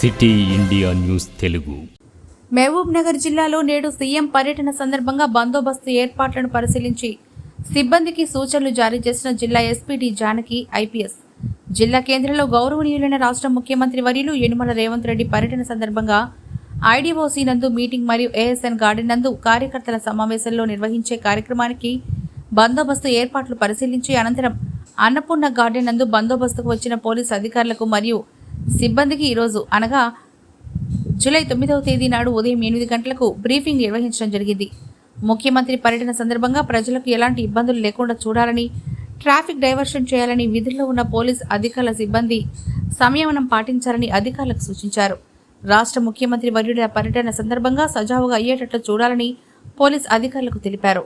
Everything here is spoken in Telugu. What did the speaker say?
City India news Telugu. Mahabubnagar జిల్లాలో నేడు సీఎం పర్యటన సందర్భంగా బందోబస్తు ఏర్పాట్లను పరిశీలించి సిబ్బందికి సూచనలు జారీ చేసిన జిల్లా ఎస్పిడి జానకి ఐపీఎస్. జిల్లా కేంద్రంలో గౌరవనీయులైన రాష్ట్ర ముఖ్యమంత్రి వర్యులు యనుమల రేవంత్ రెడ్డి పర్యటన సందర్భంగా ఐడీఓసీ నందు మీటింగ్ మరియు ఏఎస్ఎన్ గార్డెన్ నందు కార్యకర్తల సమావేశంలో నిర్వహించే కార్యక్రమానికి బందోబస్తు ఏర్పాట్లు పరిశీలించి అనంతరం అన్నపూర్ణ గార్డెన్ నందు బందోబస్తుకు వచ్చిన పోలీసు అధికారులకు మరియు సిబ్బందికి ఈరోజు అనగా జూలై తొమ్మిదవ తేదీ నాడు ఉదయం ఎనిమిది గంటలకు బ్రీఫింగ్ నిర్వహించడం జరిగింది. ముఖ్యమంత్రి పర్యటన సందర్భంగా ప్రజలకు ఎలాంటి ఇబ్బందులు లేకుండా చూడాలని ట్రాఫిక్ డైవర్షన్ చేయాలని విధుల్లో ఉన్న పోలీస్ అధికారుల సిబ్బంది సంయమనం పాటించాలని అధికారులకు సూచించారు. రాష్ట్ర ముఖ్యమంత్రి వర్యుల పర్యటన సందర్భంగా సజావుగా అయ్యేటట్లు చూడాలని పోలీస్ అధికారులకు తెలిపారు.